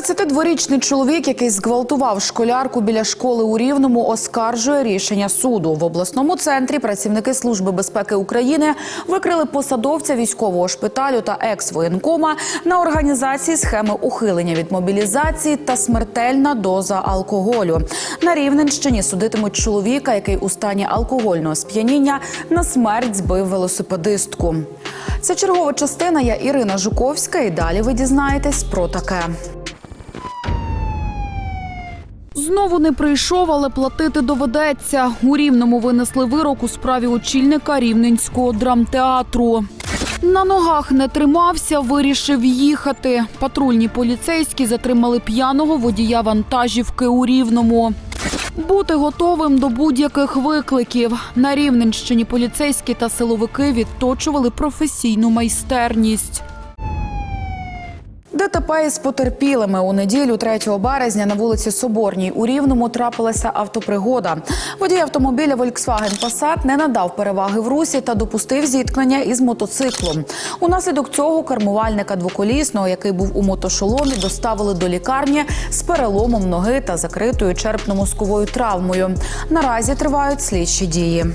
22-річний чоловік, який зґвалтував школярку біля школи у Рівному, оскаржує рішення суду. В обласному центрі працівники Служби безпеки України викрили посадовця військового шпиталю та екс-воєнкома на організації схеми ухилення від мобілізації та смертельна доза алкоголю. На Рівненщині судитимуть чоловіка, який у стані алкогольного сп'яніння на смерть збив велосипедистку. Це чергова частина. Я Ірина Жуковська. І далі ви дізнаєтесь про таке. Знову не прийшов, але платити доведеться. У Рівному винесли вирок у справі очільника Рівненського драмтеатру. На ногах не тримався, вирішив їхати. Патрульні поліцейські затримали п'яного водія вантажівки у Рівному. Бути готовим до будь-яких викликів. На Рівненщині поліцейські та силовики відточували професійну майстерність. ДТП із потерпілими у неділю 3 березня на вулиці Соборній у Рівному трапилася автопригода. Водій автомобіля Volkswagen Passat не надав переваги в русі та допустив зіткнення із мотоциклом. Унаслідок цього кермувальника двоколісного, який був у мотошоломі, доставили до лікарні з переломом ноги та закритою черепно-мозковою травмою. Наразі тривають слідчі дії.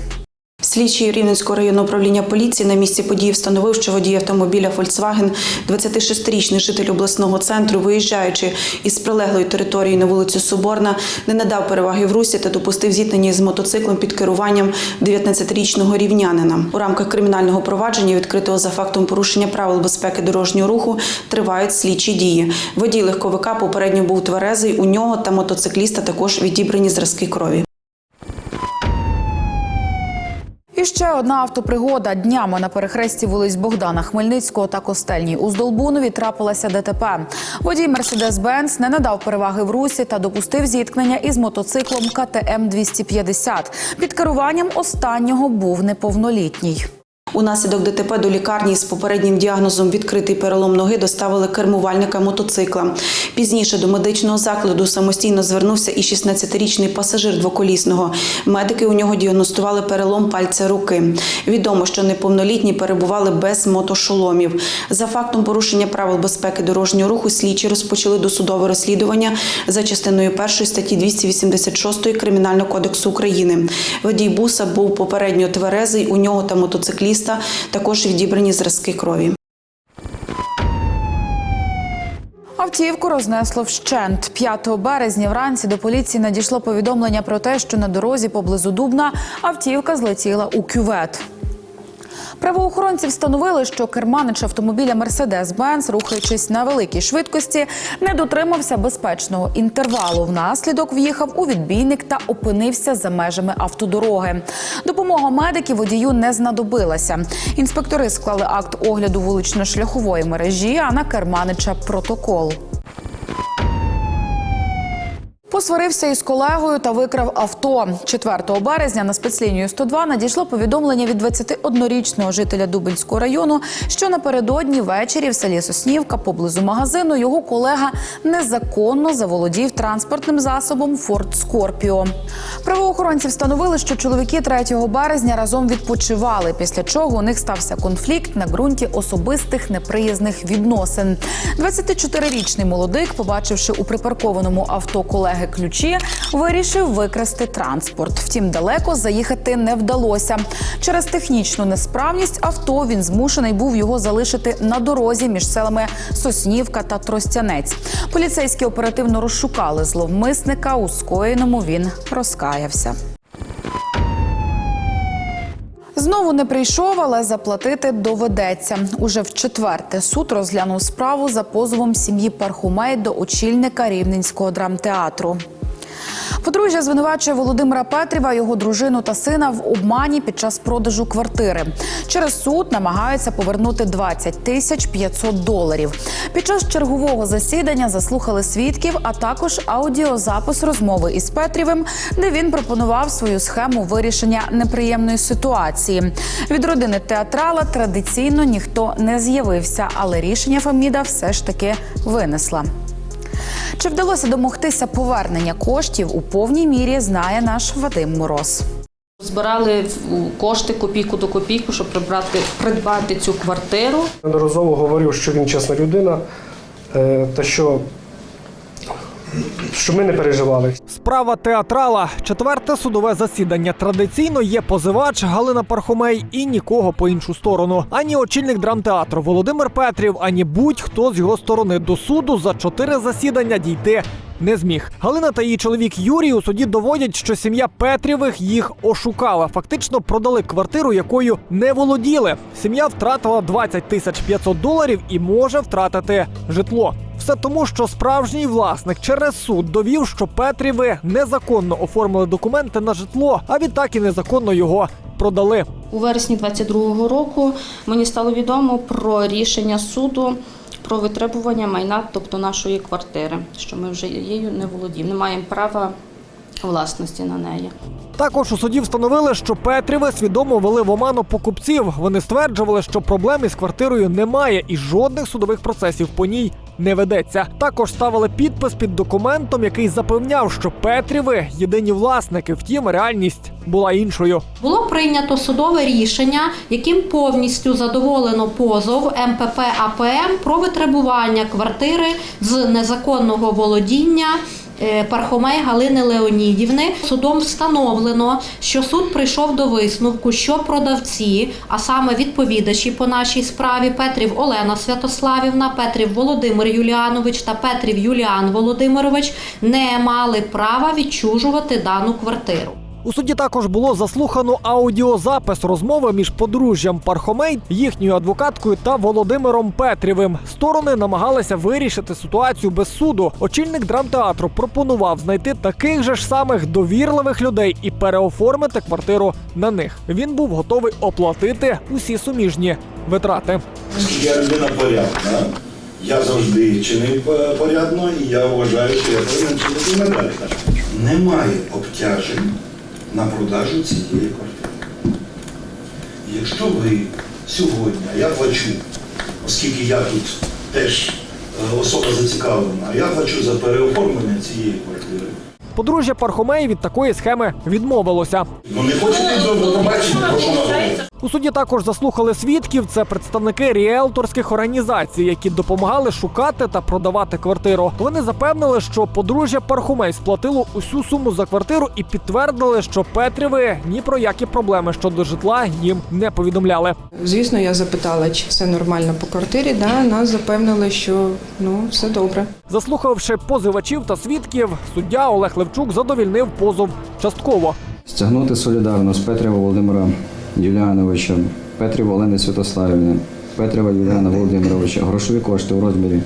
Слідчий Рівненського районного управління поліції на місці події встановив, що водій автомобіля Volkswagen, 26-річний житель обласного центру, виїжджаючи із прилеглої території на вулицю Соборна, не надав переваги в русі та допустив зіткнення з мотоциклом під керуванням 19-річного рівнянина. У рамках кримінального провадження, відкритого за фактом порушення правил безпеки дорожнього руху, тривають слідчі дії. Водій легковика попередньо був тверезий. У нього та мотоцикліста також відібрані зразки крові. Ще одна автопригода днями на перехресті вулиць Богдана Хмельницького та Костельній у Здолбунові трапилася ДТП. Водій Мерседес-Бенц не надав переваги в русі та допустив зіткнення із мотоциклом КТМ 250 Під керуванням останнього був неповнолітній. Унаслідок ДТП до лікарні з попереднім діагнозом відкритий перелом ноги доставили кермувальника мотоцикла. Пізніше до медичного закладу самостійно звернувся і 16-річний пасажир двоколісного. Медики у нього діагностували перелом пальця руки. Відомо, що неповнолітні перебували без мотошоломів. За фактом порушення правил безпеки дорожнього руху слідчі розпочали досудове розслідування за частиною 1 статті 286 Кримінального кодексу України. Водій буса був попередньо тверезий, у нього та мотоцикліста також відібрані зразки крові. Автівку рознесло вщент. 5 березня вранці до поліції надійшло повідомлення про те, що на дорозі поблизу Дубна автівка злетіла у кювет. Правоохоронці встановили, що керманич автомобіля Мерседес-Бенц, рухаючись на великій швидкості, не дотримався безпечного інтервалу. Внаслідок в'їхав у відбійник та опинився за межами автодороги. Допомога медиків водію не знадобилася. Інспектори склали акт огляду вулично-шляхової мережі, а на керманича протокол. Посварився із колегою та викрав авто. 4 березня на спецлінію 102 надійшло повідомлення від 21-річного жителя Дубинського району, що напередодні ввечері в селі Соснівка поблизу магазину його колега незаконно заволодів транспортним засобом Форд Скорпіо. Правоохоронці встановили, що чоловіки 3 березня разом відпочивали, після чого у них стався конфлікт на ґрунті особистих неприязних відносин. 24-річний молодик, побачивши у припаркованому авто колеги ключі, вирішив викрасти транспорт. Втім, далеко заїхати не вдалося. Через технічну несправність авто він змушений був його залишити на дорозі між селами Соснівка та Тростянець. Поліцейські оперативно розшукали зловмисника. У скоєному він розкаявся. Знову не прийшов, але заплатити доведеться. Уже в четверте суд розглянув справу за позовом сім'ї Пархумей до очільника Рівненського драмтеатру. Подружжя звинувачує Володимира Петріва, його дружину та сина в обмані під час продажу квартири. Через суд намагаються повернути 20 тисяч 500 доларів. Під час чергового засідання заслухали свідків, а також аудіозапис розмови із Петрівим, де він пропонував свою схему вирішення неприємної ситуації. Від родини театрала традиційно ніхто не з'явився, але рішення Фаміда все ж таки винесла. Чи вдалося домогтися повернення коштів у повній мірі, знає наш Вадим Мороз. Збирали кошти копійку до копійку, щоб прибрати придбати цю квартиру. Неодноразово говорив, що він чесна людина, е, та що щоб ми не переживали. Справа театрала. Четверте судове засідання. Традиційно є позивач Галина Пархомей і нікого по іншу сторону. Ані очільник драмтеатру Володимир Петрів, ані будь-хто з його сторони до суду за чотири засідання дійти. Не зміг. Галина та її чоловік Юрій у суді доводять, що сім'я Петрівих їх ошукала. Фактично продали квартиру, якою не володіли. Сім'я втратила 20 тисяч 500 доларів і може втратити житло. Все тому, що справжній власник через суд довів, що Петріви незаконно оформили документи на житло, а відтак і незаконно його продали. У вересні 22-го року мені стало відомо про рішення суду про витребування майна, тобто нашої квартири, що ми вже її не володіємо, не маємо права власності на неї. Також у суді встановили, що Петріви свідомо вели в оману покупців. Вони стверджували, що проблем із квартирою немає і жодних судових процесів по ній не ведеться. Також ставили підпис під документом, який запевняв, що Петріви єдині власники. Втім, реальність була іншою. Було прийнято судове рішення, яким повністю задоволено позов МПП АПМ про витребування квартири з незаконного володіння. Е, Пархомей Галини Леонідівни судом встановлено, що суд прийшов до висновку, що продавці, а саме відповідачі по нашій справі Петрів Олена Святославівна, Петрів Володимир Юліанович та Петрів Юліан Володимирович не мали права відчужувати дану квартиру. У суді також було заслухано аудіозапис розмови між подружжям Пархомей, їхньою адвокаткою та Володимиром Петрівим. Сторони намагалися вирішити ситуацію без суду. Очільник драмтеатру пропонував знайти таких же ж самих довірливих людей і переоформити квартиру на них. Він був готовий оплатити усі суміжні витрати. Я людина порядна. Я завжди чинив е, порядно і я вважаю, що я повинен чинити надалі. Немає обтяжень на продажу цієї квартири. Якщо ви сьогодні, а я плачу, оскільки я тут теж е, особа зацікавлена, я плачу за переоформлення цієї квартири. Подружжя Пархомей від такої схеми відмовилося. Ну не хочете побачити про прошу на У суді також заслухали свідків. Це представники ріелторських організацій, які допомагали шукати та продавати квартиру. Вони запевнили, що подружжя Пархумей сплатило усю суму за квартиру і підтвердили, що Петріви ні про які проблеми щодо житла їм не повідомляли. Звісно, я запитала, чи все нормально по квартирі. Да, нас запевнили, що ну все добре. Заслухавши позивачів та свідків, суддя Олег Левчук задовільнив позов частково. Стягнути солідарно з Петрєва Володимира Юліановича, Петрів Олени Святославівни, Петрова Юліана Володимировича грошові кошти у розмірі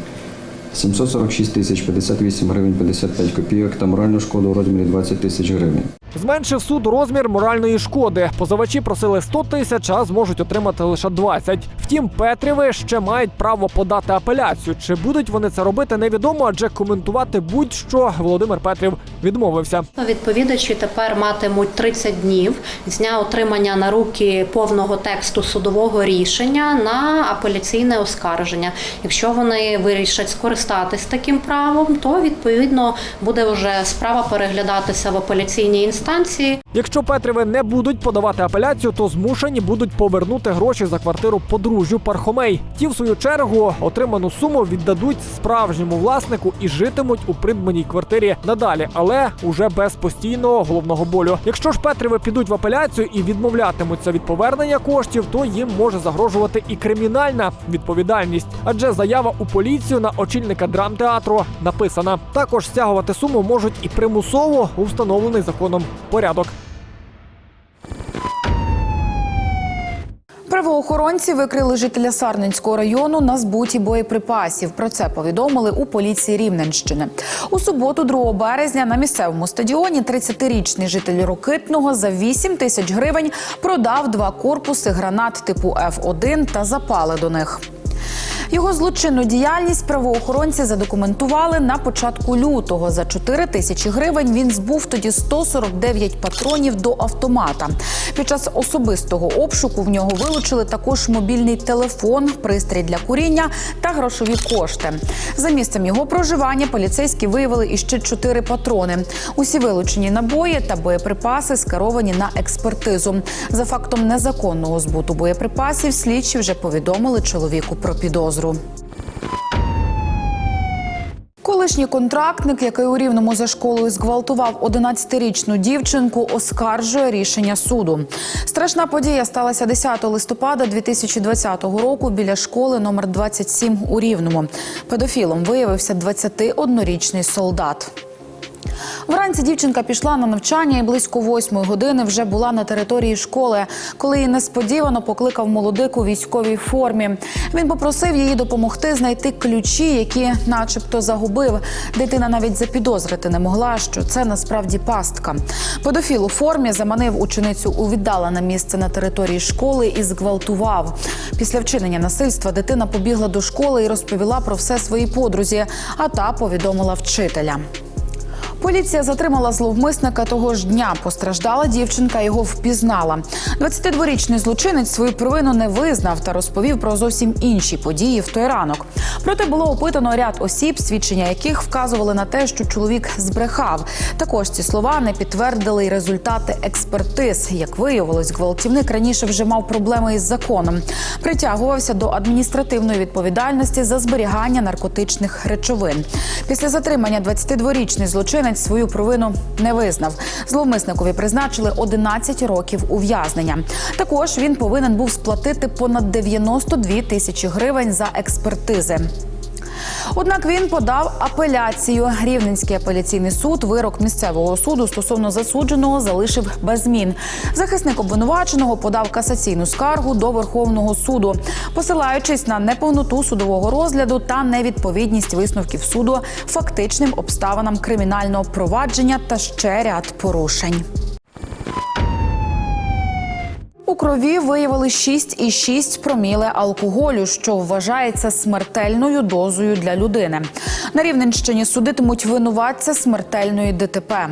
746 тисяч 58 гривень 55 копійок та моральну шкоду у розмірі 20 тисяч гривень. Зменшив суд розмір моральної шкоди. Позивачі просили 100 тисяч, а зможуть отримати лише 20. Втім, Петріви ще мають право подати апеляцію. Чи будуть вони це робити, невідомо, адже коментувати будь-що Володимир Петрів відмовився. Відповідачі тепер матимуть 30 днів з дня отримання на руки повного тексту судового рішення на апеляційне оскарження. Якщо вони вирішать скористатись таким правом, то відповідно буде вже справа переглядатися в апеляційній інстанції станції. Якщо Петріви не будуть подавати апеляцію, то змушені будуть повернути гроші за квартиру подружжю Пархомей. Ті, в свою чергу, отриману суму віддадуть справжньому власнику і житимуть у придбаній квартирі надалі, але уже без постійного головного болю. Якщо ж Петріви підуть в апеляцію і відмовлятимуться від повернення коштів, то їм може загрожувати і кримінальна відповідальність, адже заява у поліцію на очільника драмтеатру написана. Також стягувати суму можуть і примусово у встановлений законом порядок. Правоохоронці викрили жителя Сарненського району на збуті боєприпасів. Про це повідомили у поліції Рівненщини. У суботу, 2 березня, на місцевому стадіоні 30-річний житель Рокитного за 8 тисяч гривень продав два корпуси гранат типу Ф1 та запали до них. Його злочинну діяльність правоохоронці задокументували на початку лютого. За 4 тисячі гривень він збув тоді 149 патронів до автомата. Під час особистого обшуку в нього вилучили також мобільний телефон, пристрій для куріння та грошові кошти. За місцем його проживання поліцейські виявили іще 4 патрони. Усі вилучені набої та боєприпаси скеровані на експертизу. За фактом незаконного збуту боєприпасів слідчі вже повідомили чоловіку про підозру. Колишній контрактник, який у рівному за школою зґвалтував 11-річну дівчинку, оскаржує рішення суду. Страшна подія сталася 10 листопада 2020 року біля школи номер 27 у Рівному. Педофілом виявився 21-річний солдат. Вранці дівчинка пішла на навчання і близько восьмої години вже була на території школи, коли її несподівано покликав молодик у військовій формі. Він попросив її допомогти знайти ключі, які, начебто, загубив. Дитина навіть запідозрити не могла, що це насправді пастка. Педофіл у формі заманив ученицю у віддалене місце на території школи і зґвалтував. Після вчинення насильства дитина побігла до школи і розповіла про все своїй подрузі, а та повідомила вчителя. Поліція затримала зловмисника того ж дня. Постраждала дівчинка, його впізнала. 22-річний злочинець свою провину не визнав та розповів про зовсім інші події в той ранок. Проте було опитано ряд осіб, свідчення яких вказували на те, що чоловік збрехав. Також ці слова не підтвердили й результати експертиз. Як виявилось, гвалтівник раніше вже мав проблеми із законом. Притягувався до адміністративної відповідальності за зберігання наркотичних речовин. Після затримання 22-річний злочинець свою провину не визнав. Зловмисникові призначили 11 років ув'язнення. Також він повинен був сплатити понад 92 тисячі гривень за експертизи. Однак він подав апеляцію. Рівненський апеляційний суд вирок місцевого суду стосовно засудженого залишив без змін. Захисник обвинуваченого подав касаційну скаргу до Верховного суду, посилаючись на неповноту судового розгляду та невідповідність висновків суду фактичним обставинам кримінального провадження та ще ряд порушень. Крові виявили 6,6 проміле алкоголю, що вважається смертельною дозою для людини. На Рівненщині судитимуть винуватця смертельної ДТП.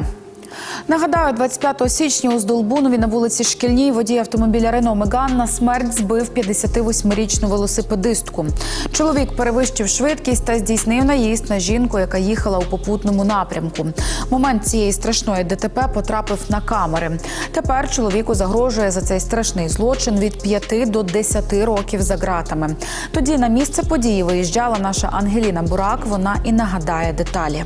Нагадаю, 25 січня у Здолбунові на вулиці Шкільній водій автомобіля Рено Меган на смерть збив 58-річну велосипедистку. Чоловік перевищив швидкість та здійснив наїзд на жінку, яка їхала у попутному напрямку. Момент цієї страшної ДТП потрапив на камери. Тепер чоловіку загрожує за цей страшний злочин від 5 до 10 років за ґратами. Тоді на місце події виїжджала наша Ангеліна Бурак. Вона і нагадає деталі.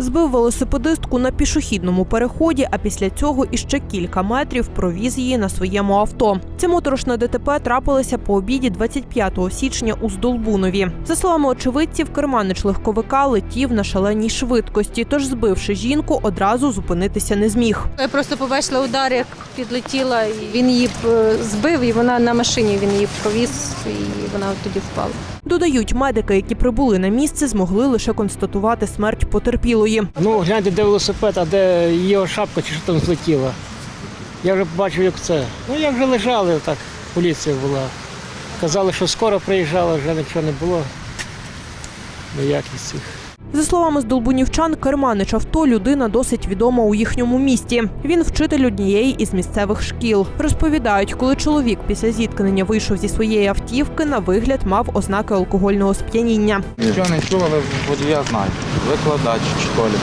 Збив велосипедистку на пішохідному переході, а після цього іще кілька метрів провіз її на своєму авто. Ця моторошна ДТП трапилася по обіді 25 січня у Здолбунові. За словами очевидців, керманич легковика летів на шаленій швидкості, тож збивши жінку, одразу зупинитися не зміг. Я просто побачила удар, як підлетіла, він її е, збив, і вона на машині він її провіз, і вона тоді впала. Додають, медики, які прибули на місце, змогли лише констатувати смерть потерпілої. Ну, гляньте, де велосипед, а де його шапка чи що там злетіла. Я вже побачив, як це. Ну, як вже лежали, так, поліція була. Казали, що скоро приїжджала, вже нічого не було. Ніяких цих. За словами здолбунівчан, керманич авто людина досить відома у їхньому місті. Він вчитель однієї із місцевих шкіл. Розповідають, коли чоловік після зіткнення вийшов зі своєї автівки, на вигляд мав ознаки алкогольного сп'яніння. Нічого не чув, але водія знає. Викладач школі.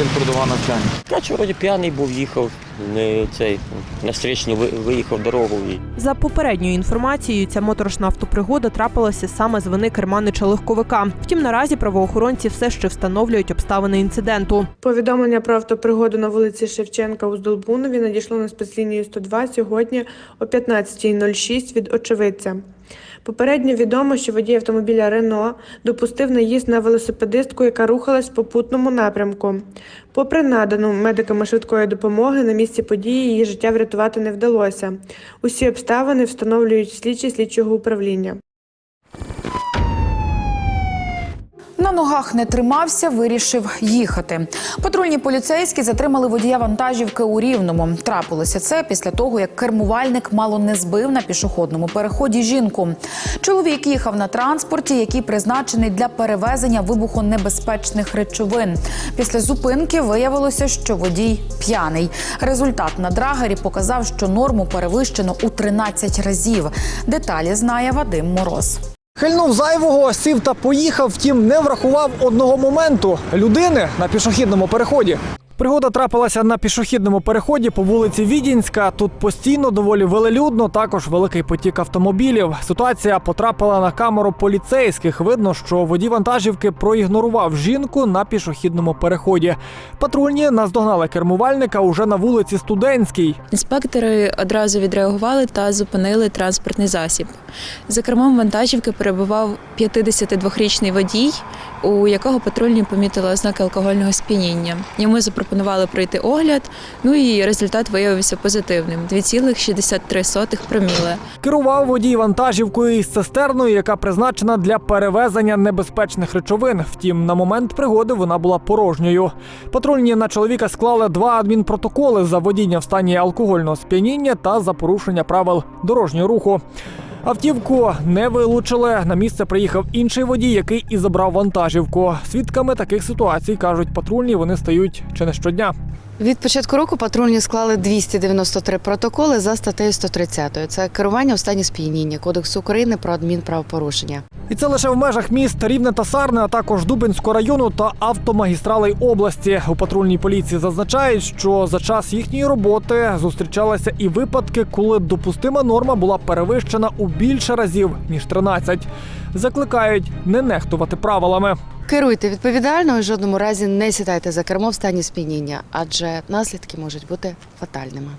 Він продавав навчання. Наче вроді п'яний був, їхав, не цей на стрічні ви- виїхав дорогу і За попередньою інформацією, ця моторошна автопригода трапилася саме з вини керманича легковика. Втім, наразі правоохоронці все ще встановлюють обставини інциденту. Повідомлення про автопригоду на вулиці Шевченка у Здолбунові надійшло на спецлінію 102 сьогодні о 15.06 від очевидця. Попередньо відомо, що водій автомобіля Рено допустив наїзд на велосипедистку, яка рухалась в попутному напрямку. Попри надану медиками швидкої допомоги, на місці події її життя врятувати не вдалося. Усі обставини встановлюють слідчі слідчого управління. На ногах не тримався, вирішив їхати. Патрульні поліцейські затримали водія вантажівки у Рівному. Трапилося це після того, як кермувальник мало не збив на пішохідному переході жінку. Чоловік їхав на транспорті, який призначений для перевезення вибухонебезпечних речовин. Після зупинки виявилося, що водій п'яний. Результат на драгері показав, що норму перевищено у 13 разів. Деталі знає Вадим Мороз. Хильнув зайвого, сів та поїхав, втім не врахував одного моменту людини на пішохідному переході. Пригода трапилася на пішохідному переході по вулиці Відінська. Тут постійно доволі велелюдно, також великий потік автомобілів. Ситуація потрапила на камеру поліцейських. Видно, що водій вантажівки проігнорував жінку на пішохідному переході. Патрульні наздогнали кермувальника уже на вулиці Студентській. Інспектори одразу відреагували та зупинили транспортний засіб. За кермом вантажівки перебував 52-річний водій, у якого патрульні помітили ознаки алкогольного сп'яніння. Йому запропонували пройти огляд, ну і результат виявився позитивним 2,63 проміле. Керував водій вантажівкою із цистерною, яка призначена для перевезення небезпечних речовин. Втім, на момент пригоди вона була порожньою. Патрульні на чоловіка склали два адмінпротоколи за водіння в стані алкогольного сп'яніння та за порушення правил дорожнього руху. Автівку не вилучили. На місце приїхав інший водій, який і забрав вантажівку. Свідками таких ситуацій кажуть патрульні, вони стають чи не щодня. Від початку року патрульні склали 293 протоколи за статтею 130. Це керування у стані сп'яніння Кодексу України про адмінправопорушення. І це лише в межах міст Рівне та Сарне, а також Дубинського району та автомагістралей області. У патрульній поліції зазначають, що за час їхньої роботи зустрічалися і випадки, коли допустима норма була перевищена у більше разів ніж 13. Закликають не нехтувати правилами. Керуйте відповідально і жодному разі не сідайте за кермо в стані сп'яніння, адже наслідки можуть бути фатальними.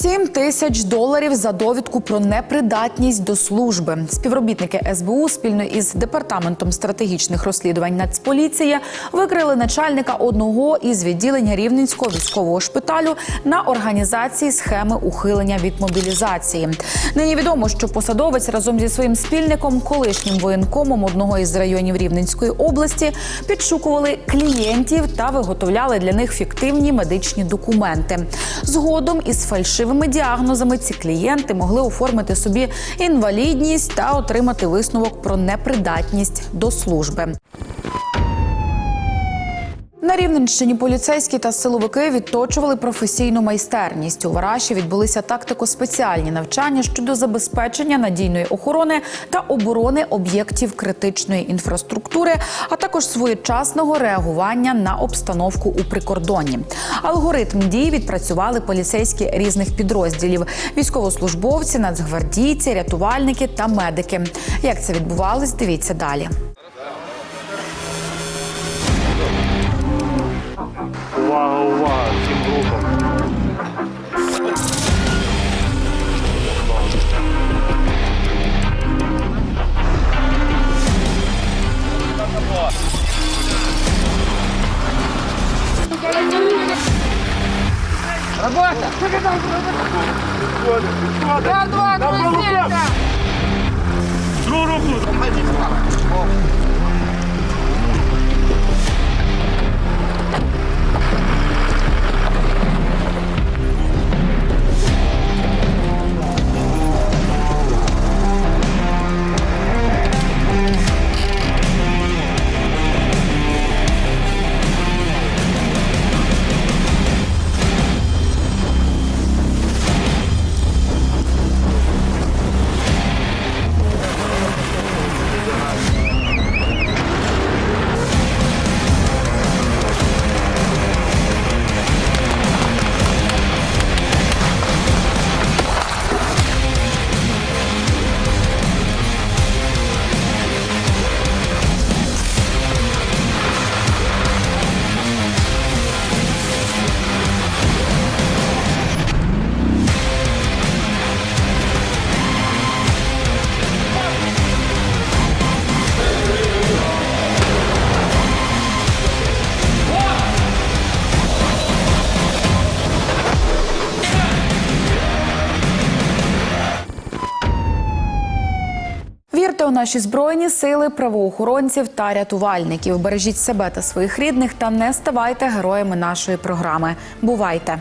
7 тисяч доларів за довідку про непридатність до служби. Співробітники СБУ спільно із департаментом стратегічних розслідувань Нацполіції викрили начальника одного із відділень Рівненського військового шпиталю на організації схеми ухилення від мобілізації. Нині відомо, що посадовець разом зі своїм спільником, колишнім воєнкомом одного із районів Рівненської області, підшукували клієнтів та виготовляли для них фіктивні медичні документи. Згодом із фальшивими діагнозами ці клієнти могли оформити собі інвалідність та отримати висновок про непридатність до служби. На Рівненщині поліцейські та силовики відточували професійну майстерність. У Вараші відбулися тактико-спеціальні навчання щодо забезпечення надійної охорони та оборони об'єктів критичної інфраструктури, а також своєчасного реагування на обстановку у прикордонні. Алгоритм дій відпрацювали поліцейські різних підрозділів: військовослужбовці, нацгвардійці, рятувальники та медики. Як це відбувалось? Дивіться далі. wow, wow. Наші збройні сили, правоохоронців та рятувальників. Бережіть себе та своїх рідних та не ставайте героями нашої програми. Бувайте!